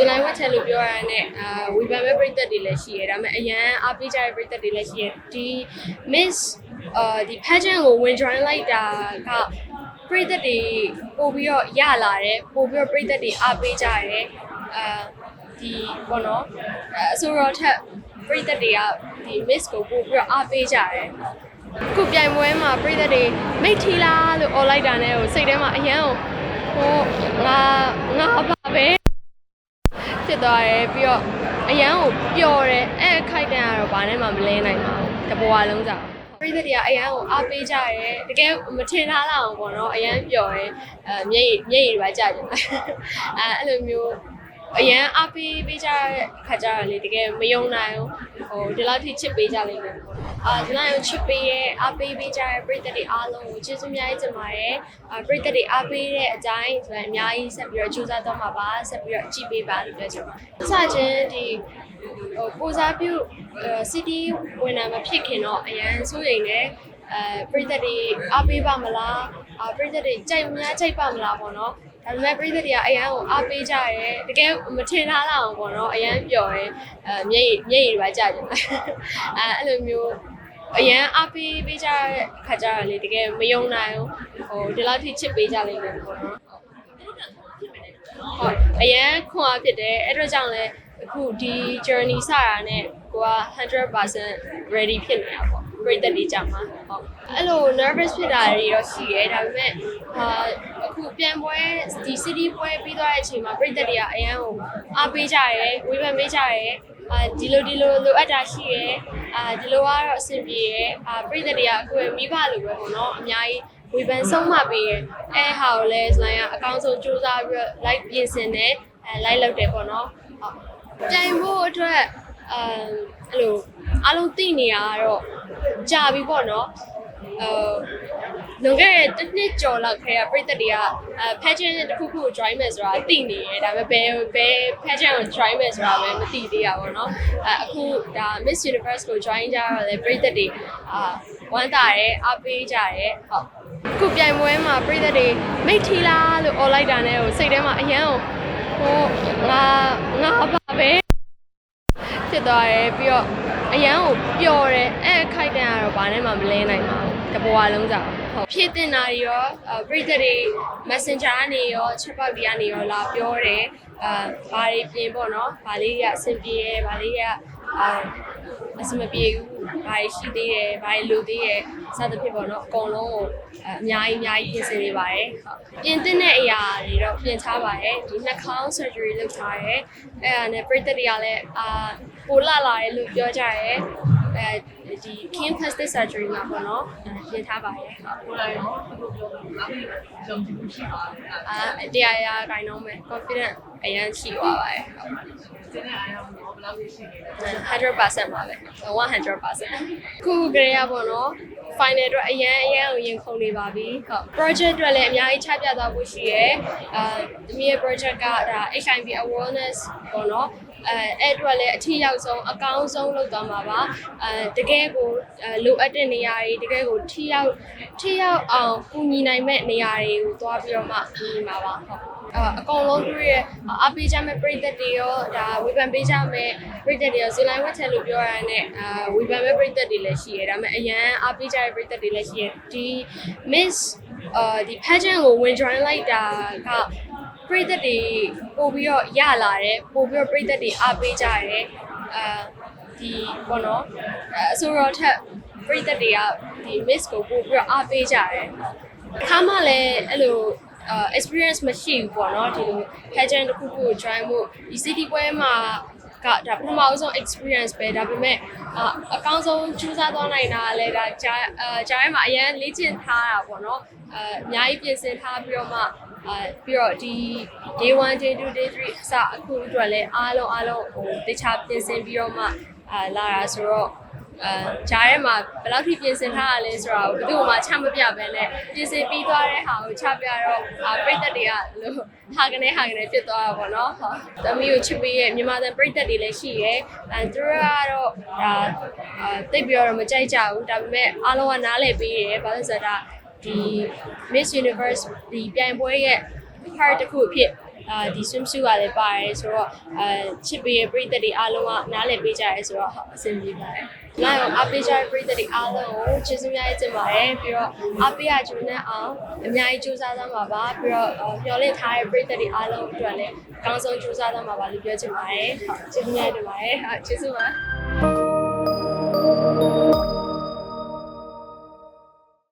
ဇူလိုင်ဝက်ချက်လို့ပြောရတဲ့အာဝီဘန်ပဲပြိသက်တွေလည်းရှိရဒါပေမဲ့အရန်အားပေးကြတဲ့ပြိသက်တွေလည်းရှိရဒီ miss အာဒီ pageant ကိုဝင် join လိုက်တာကပြိသက်တွေပို့ပြီးတော့ရလာတယ်ပို့ပြီးတော့ပြိသက်တွေအားပေးကြရတယ်အာဒီဘောနော်အဲအဆိုတော်ထက်ပြိသက်တွေကဒီ miss ကိုပို့ပြီးတော့အားပေးကြရတယ်ခုပြိုင်ပွဲမှာပြိသက်တွေမိတ်ထီလားလို့អော်လိုက်တာနဲ့ကိုစိတ်ထဲမှာအရန်ကိုဟိုငါငါပါပဲ ဖြစ်သွားတယ်ပြီးတော့အရန်ကိုပျော်တယ်အဲ့ခိုက်တန်ကတော့ဘာနဲ့မှမလဲနိုင်ပါဘူးတဘွားလုံးကြောင့်ပရိသတ်တွေကအရန်ကိုအားပေးကြတယ်တကယ်မထင်ထားလောက်အောင်ပေါ့နော်အရန်ပျော်တယ်အဲမျက်ရည်မျက်ရည်တွေပါကြကြတယ်အဲအဲ့လိုမျိုး အရန်အားပေးပေးကြတဲ့ခါကြရလေတကယ်မယုံနိုင်ဘူးဟိုဒီလောက်ထိချစ်ပေးကြလိမ့်မယ်ပေါ့အာဒီလောက်ချစ်ပေးရဲ့အားပေးပေးကြတဲ့ပရိသတ်တွေအားလုံးကိုကျေးဇူးအများကြီးတင်ပါတယ်အာပရိသတ်တွေအားပေးတဲ့အတိုင်းဆိုရင်အများကြီးဆက်ပြီးတော့ကြိုးစားတော့မှာပါဆက်ပြီးတော့ကြည့်ပေးပါလို့ပြောချင်ပါတယ်စချင်းဒီဟိုကိုစားပြုစီတီဝင်တာမဖြစ်ခင်တော့အရန်စိုးရိမ်နေအဲပရိသတ်တွေအားပေးပါမလားအာပရိသတ်တွေကြိုက်မများကြိုက်ပါမလားပေါ့နော် ဒါပေမဲ့ပရိသတ်တွေကအရန်ကိုအားပေးကြရဲတကယ်မထင်ထားလောက်အောင်ပေါ့နော်အရန်ပျော်ရဲအဲမျက်ရည်မျက်ရည်တွေပါကြကြတယ်အဲအဲ့လိုမျိုးအရန်အားပေးပေးကြတဲ့ခါကြရလေတကယ်မယုံနိုင်ဘူးဟိုဒီလောက်ထိချစ်ပေးကြလိမ့်မယ်ပေါ့နော်ဟုတ်အရန်ခွန်အားဖြစ်တယ်အဲ့တော့ကြောင့်လဲအခုဒီ journey စတာနဲ့ကိုက100% ready ဖြစ်နေတာပေါ့ပြိတ္တတွေကြမှာဟုတ်အဲ့လို nervous ဖြစ်တာတွေတော့ရှိရဲဒါပေမဲ့ဟာ အခုပြန်ပွဲဒီ city ပွဲပြီးသွားတဲ့အချိန်မှာပြိတ္တတွေကအရန်ကိုအားပေးကြရဲဝေဖန်ပေးကြရဲအာဒီလိုဒီလိုလိုအပ်တာရှိရဲအာဒီလိုကတော့အဆင်ပြေရဲအာပြိတ္တတွေကအခုမိဘလိုပဲပေါ့နော်အများကြီးဝေဖန်ဆုံးမပေးရဲအဲဟာကိုလဲစလိုင်းကအကောင်းဆုံးစူးစမ်းပြီးတော့ live ပြင်ဆင်တယ်အဲ live လုပ်တယ်ပေါ့နော်ဟုတ်ပြိုင်ဖို့အတွက်အမ်အဲ့လိုအားလုံးသိနေရတော့ကြာပြီပေါ့နော် အဲလွန်ခဲ့တဲ့တစ်နှစ်ကျော်လောက်ခဲကပြည်သက်တွေကအဲ pageant တစ်ခုခုကို join မယ်ဆိုတာသိနေရဒါပေမဲ့ဘယ်ဘယ် pageant ကို join မယ်ဆိုတာပဲမသိသေးရပါတော့အဲအခုဒါ Miss Universe ကို join ကြတော့လေပြည်သက်တွေအာဝမ်းသာတယ်အားပေးကြတယ်ဟုတ်ခုပြိုင်ပွဲမှာပြည်သက်တွေမိတ်ထီလားလို့អော်လိုက်တာနဲ့ကိုစိတ်ထဲမှာအရန်ကိုဟိုငါငါပါပဲဖြစ်သွားတယ်ပြီးတော့အရန်ကိုပျော်တယ်အဲ့ခိုက်တန်ကတော့ဘာနဲ့မှမလဲနိုင်ပါဘူး တဘွားလုံးကြောင့်ဟုတ်ဖြည့်တင်တာတွေရောအပရိသတ်တွေ Messenger ကနေရော chatbot တွေကနေရောလာပြောတယ်အာဘာတွေပြင်ပေါ့နော်ဘာလေးတွေကအဆင်ပြေရဲဘာလေးတွေကအာအဆင်မပြေဘူးဘာတွေရှိသေးတယ်ဘာတွေလိုသေးတယ်စသဖြင့်ပေါ့နော်အကုန်လုံးကိုအအများကြီးအများကြီးပြင်ဆင်နေပါတယ်ဟုတ်ပြင်သင့်တဲ့အရာတွေတော့ပြင်ထားပါတယ်ဒီနှာခေါင်း surgery လုပ်ထားတယ်အဲ့ဒါနဲ့ပရိသတ်တွေကလည်းအာပိုလာလာတယ်လို့ပြောကြတယ်အဲ ဒီ King Plastic Surgery မှာပေါ့နော်အဲပြင်ထားပါတယ်ဟုတ်ကိုယ်တိုင်ရောဘယ်လိုပြောလဲငါ့ကိုယုံကြည်မှုရှိပါလဲအာတရားရာခိုင်နှုန်းပဲ confident အရန်ရှိသွားပါတယ်ဟုတ်ကျင်းတဲ့အားရဘယ်လောက်ရှိနေလဲ100%ပါပဲ100%ခုကလေးရပေါ့နော် final အတွက်အရန်အရန်ကိုရင်ခုန်နေပါပြီဟုတ် project အတွက်လည်းအများကြီးချပြသွားဖို့ရှိရယ်အာဒီရဲ့ project ကဒါ HIV awareness ပေါ့နော်အဲအဲ့အတွက်လည်းအထီရောက်ဆုံးအကောင်းဆုံးလုပ်သွားမှာပါအဲတကယ်ကိုအဲလိုအပ်တဲ့နေရာတွေတကယ်ကိုထီရောက်ထီရောက်အောင်ကူညီနိုင်မဲ့နေရာတွေကိုသွားပြီးတော့မှကူညီမှာပါဟုတ်အအကောင်လုံးတို့ရဲ့အပေးကြမဲ့ပြည်သက်တွေရောဒါဝေဖန်ပေးကြမဲ့ပြည်သက်တွေရောဇူလိုင်ဝက်ချက်လို့ပြောရတဲ့အာဝေဖန်မဲ့ပြည်သက်တွေလည်းရှိရဒါပေမဲ့အရန်အပေးကြတဲ့ပြည်သက်တွေလည်းရှိရဒီ miss အာဒီ pageant ကိုဝင် join လိုက်တာကပြည်သက်တွေပို့ပြီးတော့ရလာတယ်ပို့ပြီးတော့ပြည်သက်တွေအားပေးကြတယ်အာဒီဘောနော်အဲအဆိုတော်ထက်ပြည်သက်တွေကဒီ miss ကိုပို့ပြီးတော့အားပေးကြတယ်အခါမှလည်းအဲ့လို uh, experience မရှိဘူးပေါ့နော်ဒီလို pageant တစ်ခုခုကို join ဖို့ဒီ city ပွဲမှာကဒါပထမဆုံး experience ပဲဒါပေမဲ့အအကောင်းဆုံးကြိုးစားသွားနိုင်တာလည်းဒါဂျာအာဂျာရဲမှာအရင်လေ့ကျင့်ထားတာပေါ့နော်အဲအများကြီးပြင်ဆင်ထားပြီးတော့မှအဲပြီးတော့ဒီ day 1 day 2 day 3အစအခုအတွက်လည်းအားလုံးအားလုံးဟိုတခြားပြင်ဆင်ပြီးတော့မှအာလာတာဆိုတော့ အဲဂျားထဲမှာဘယ်လောက်ထိပြင်ဆင်ထားရလဲဆိုတာကိုဘယ်သူမှချမပြပဲနဲ့ပြင်ဆင်ပြီးသွားတဲ့ဟာကိုချပြတော့အာပြိသက်တွေကလို့ဟာကနေဟာကနေဖြစ်သွားတာပေါ့နော်ဟုတ်သမီးကိုချစ်ပေးရဲ့မြန်မာသံပြိသက်တွေလည်းရှိရဲ့အဲသူတို့ကတော့ဒါအာတိတ်ပြီးတော့မကြိုက်ကြဘူးဒါပေမဲ့အားလုံးကနားလည်ပေးရဲ့ဘာလို့လဲဆိုတော့ဒါဒီ Miss Universe ဒီပြိုင်ပွဲရဲ့ part တစ်ခုအဖြစ် အာဒီ swimsuit ကလည်းပါတယ်ဆိုတော့အဲချစ်ပေးရဲ့ပရိသတ်တွေအားလုံးကနားလည်ပေးကြရဲဆိုတော့ဟုတ်အဆင်ပြေပါတယ်။နောက်အားပေးကြတဲ့ပရိသတ်တွေအားလုံးကိုကျေးဇူးများတင်ပါတယ်ပြီးတော့အားပေးရကြတဲ့အောင်အများကြီးကြိုးစားသွားမှာပါပြီးတော့မျှော်လင့်ထားတဲ့ပရိသတ်တွေအားလုံးအတွက်လည်းအကောင်းဆုံးကြိုးစားသွားမှာပါလို့ပြောချင်ပါတယ်။ဟုတ်ကျေးဇူးများတင်ပါတယ်။ဟုတ်ကျေးဇူးပါ။